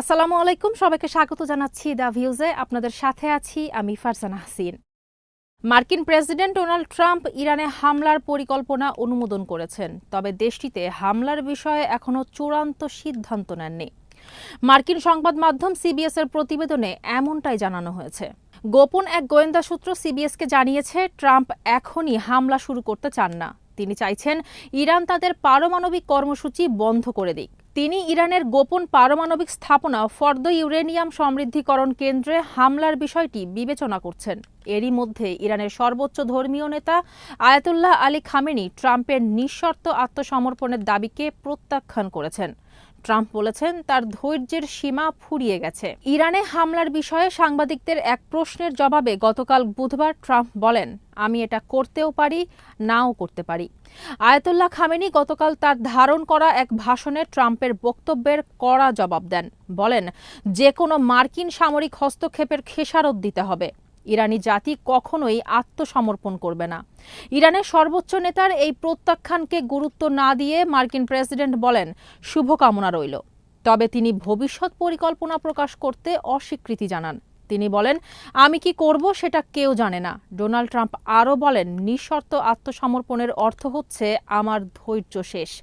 আসসালামু আলাইকুম, সবাইকে স্বাগত জানাচ্ছি দ্য ভিউজে আপনাদের সাথে আছি আমি ফারজানা হাসিন। মার্কিন প্রেসিডেন্ট ডোনাল্ড ট্রাম্প ইরানে হামলার পরিকল্পনা অনুমোদন করেছেন, তবে দেশটিতে হামলার বিষয়ে এখনও চূড়ান্ত সিদ্ধান্ত নেননি। মার্কিন সংবাদ মাধ্যম সিবিএস এর প্রতিবেদনে এমনটাই জানানো হয়েছে। গোপন এক গোয়েন্দা সূত্র সিবিএসকে জানিয়েছে, ট্রাম্প এখনই হামলা শুরু করতে চান না। তিনি চাইছেন ইরান তাদের পারমাণবিক কর্মসূচি বন্ধ করে দিক। তিনি ইরানের গোপন পারমাণবিক স্থাপনা ফর্দ ইউরেনিয়াম সমৃদ্ধিকরণ কেন্দ্রে হামলার বিষয়টি বিবেচনা করছেন। এরই মধ্যে ইরানের সর্বোচ্চ ধর্মীয় নেতা আয়াতুল্লাহ আলী খামেনি ট্রাম্পের নিঃশর্ত আত্মসমর্পণের দাবিকে প্রত্যাখ্যান করেছেন। ট্রাম্প বলেছেন, তার ধৈর্যের সীমা ফুরিয়ে গেছে। ইরানে হামলার বিষয়ে সাংবাদিকদের এক প্রশ্নের জবাবে গতকাল বুধবার ট্রাম্প বলেন, আমি এটা করতেও পারি, নাও করতে পারি। আয়াতুল্লাহ খামেনি গতকাল তার ধারণ করা এক ভাষণে ট্রাম্পের বক্তব্যের কড়া জবাব দেন। বলেন, যে কোনো মার্কিন সামরিক হস্তক্ষেপের খেসারত দিতে হবে। ইরানি জাতি কখনোই আত্মসমর্পণ করবে না। ইরানের সর্বোচ্চ নেতার এই প্রত্যাখ্যানকে গুরুত্ব না দিয়ে মার্কিন প্রেসিডেন্ট বলেন, শুভকামনা রইল। তবে তিনি ভবিষ্যৎ পরিকল্পনা প্রকাশ করতে অস্বীকৃতি জানান। তিনি বলেন, আমি কি করব সেটা কেউ জানে না। ডোনাল্ড ট্রাম্প আরও বলেন, নিঃশর্ত আত্মসমর্পণের অর্থ হচ্ছে আমার ধৈর্য শেষ।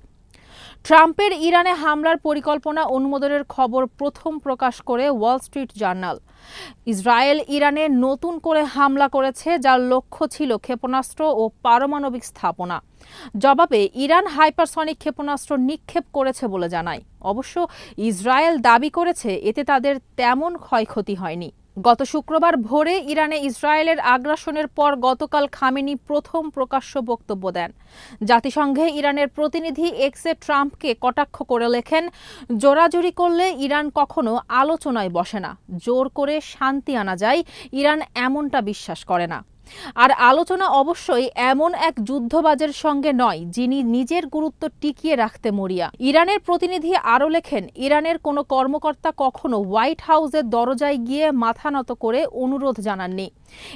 ট্রাম্পের ইরানে হামলার পরিকল্পনা অনুমোদনের খবর প্রথম প্রকাশ করে ওয়াল স্ট্রিট জার্নাল। ইসরায়েল ইরানে নতুন করে হামলা করেছে, যার লক্ষ্য ছিল ক্ষেপণাস্ত্র ও পারমাণবিক স্থাপনা। জবাবে, ইরান হাইপারসনিক ক্ষেপণাস্ত্র নিক্ষেপ করেছে বলে জানায়। অবশ্য ইসরায়েল দাবি করেছে, এতে তাদের তেমন ক্ষয়ক্ষতি হয়নি। গত শুক্রবার ভোরে ইরানে ইসরায়েলের আগ্রাসনের পর গতকাল খামেনি প্রথম প্রকাশ্য বক্তব্য দেন। জাতিসংঘে ইরানের প্রতিনিধি এক্সে ট্রাম্পকে কটাক্ষ করে লেখেন, জোরাজুরি করলে ইরান কখনো আলোচনায় বসে না। জোর করে শান্তি আনা যায়। ইরান এমনটা বিশ্বাস করে না। আর আলোচনা অবশ্যই এমন এক যুদ্ধবাজের সঙ্গে নয়, যিনি নিজের গুরুত্ব টিকিয়ে রাখতে মরিয়া। ইরানের প্রতিনিধি আরও লেখেন, ইরানের কোনো কর্মকর্তা কখনো হোয়াইট হাউসের দরজায় গিয়ে মাথা নত করে অনুরোধ জানাননি।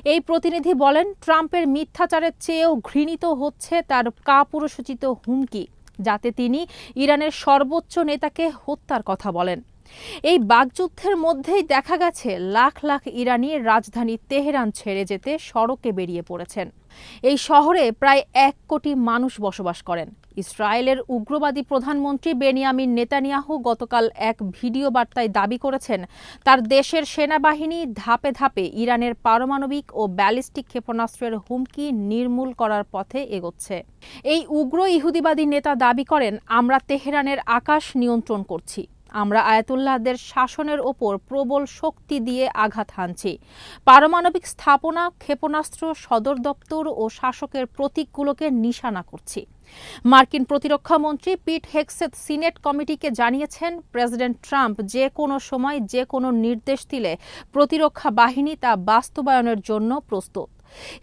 এই প্রতিনিধি বলেন, ট্রাম্পের মিথ্যাচারের চেয়েও ঘৃণিত হচ্ছে তার কাপুরুষোচিত হুমকি, যাতে তিনি ইরানের সর্বোচ্চ নেতাকে হত্যার কথা বলেন। এই বাগযুদ্ধের মধ্যেই দেখা গেছে লাখ লাখ ইরানি রাজধানী তেহরান ছেড়ে যেতে সড়কে বেরিয়ে পড়েছেন। এই শহরে প্রায় এক কোটি মানুষ বসবাস করেন। ইসরায়েলের উগ্রবাদী প্রধানমন্ত্রী বেনিয়ামিন নেতানিয়াহু গতকাল এক ভিডিও বার্তায় দাবি করেছেন, তার দেশের সেনাবাহিনী ধাপে ধাপে ইরানের পারমাণবিক ও ব্যালিস্টিক ক্ষেপণাস্ত্রের হুমকি নির্মূল করার পথে এগোচ্ছে। এই উগ্র ইহুদিবাদী নেতা দাবি করেন, আমরা তেহরানের আকাশ নিয়ন্ত্রণ করছি। আমরা আয়াতুল্লাহদের শাসনের ওপর প্রবল শক্তি দিয়ে আঘাত হানছি। পারমাণবিক স্থাপনা, ক্ষেপণাস্ত্র, সদর দপ্তর ও শাসকের প্রতীকগুলোকে নিশানা করছি। মার্কিন প্রতিরক্ষা মন্ত্রী পিট হেক্সেথ সিনেট কমিটিকে জানিয়েছেন, প্রেসিডেন্ট ট্রাম্প যে কোনো সময় যে কোনো নির্দেশ দিলে প্রতিরক্ষা বাহিনী তা বাস্তবায়নের জন্য প্রস্তুত।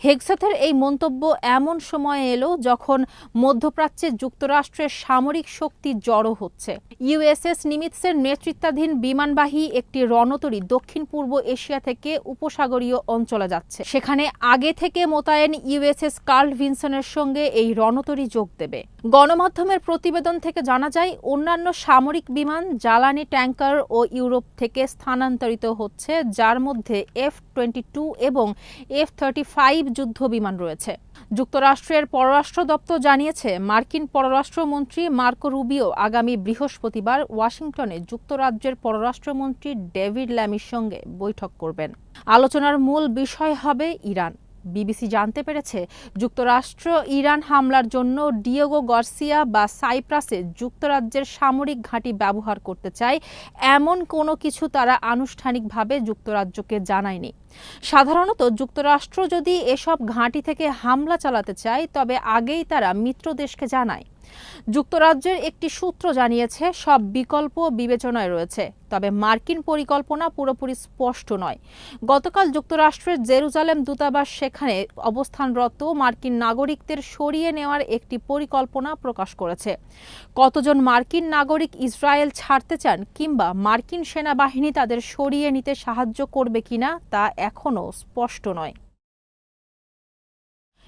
হেগসাথের এই মন্তব্য এমন সময়ে এলো যখন মধ্যপ্রাচ্যে যুক্তরাষ্ট্রের সামরিক শক্তি জড়ো হচ্ছে। ইউএসএস নিমিৎসের নেতৃত্বাধীন বিমানবাহী একটি রণতরী দক্ষিণ পূর্ব এশিয়া থেকে উপসাগরীয় অঞ্চলে যাচ্ছে। সেখানে আগে থেকে মোতায়েন ইউএসএস কার্ল ভিনসনের সঙ্গে এই রণতরী যোগ দেবে। গণমাধ্যমের প্রতিবেদন থেকে জানা যায়, অন্যান্য সামরিক বিমান, জ্বালানি ট্যাঙ্কার ও ইউরোপ থেকে স্থানান্তরিত হচ্ছে, যার মধ্যে এফ টোয়েন্টি টু এবং এফ থার্টি ফাইভ যুদ্ধ বিমান রয়েছে। যুক্তরাষ্ট্রের পররাষ্ট্র দপ্তর জানিয়েছে, মার্কিন পররাষ্ট্রমন্ত্রী মার্কো রুবিও আগামী বৃহস্পতিবার ওয়াশিংটনে যুক্তরাজ্যের পররাষ্ট্রমন্ত্রী ডেভিড ল্যামির সঙ্গে বৈঠক করবেন। আলোচনার মূল বিষয় হবে ইরান। বিবিসি জানতে পেরেছে, যুক্তরাষ্ট্র ইরান হামলার জন্য ডিয়েগো গার্সিয়া বা সাইপ্রাসে যুক্তরাজ্যের সামরিক ঘাঁটি ব্যবহার করতে চায়, এমন কোনো কিছু তারা আনুষ্ঠানিকভাবে যুক্তরাজ্যকে জানায়নি। সাধারণত যুক্তরাষ্ট্র যদি এসব ঘাঁটি থেকে হামলা চালাতে চায়, তবে আগেই তারা মিত্র দেশকে জানায়। যুক্তরাজ্যের একটি সূত্র জানিয়েছে, সব বিকল্প বিবেচনায় রয়েছে। তবে মার্কিন পরিকল্পনা পুরোপুরি স্পষ্ট নয়। গতকাল যুক্তরাষ্ট্রের জেরুজালেম দূতাবাস সেখানে অবস্থানরত মার্কিন নাগরিকদের সরিয়ে নেওয়ার একটি পরিকল্পনা প্রকাশ করেছে। কতজন মার্কিন নাগরিক ইসরায়েল ছাড়তে চান কিংবা মার্কিন সেনাবাহিনী তাদের সরিয়ে নিতে সাহায্য করবে কিনা তা এখনও স্পষ্ট নয়।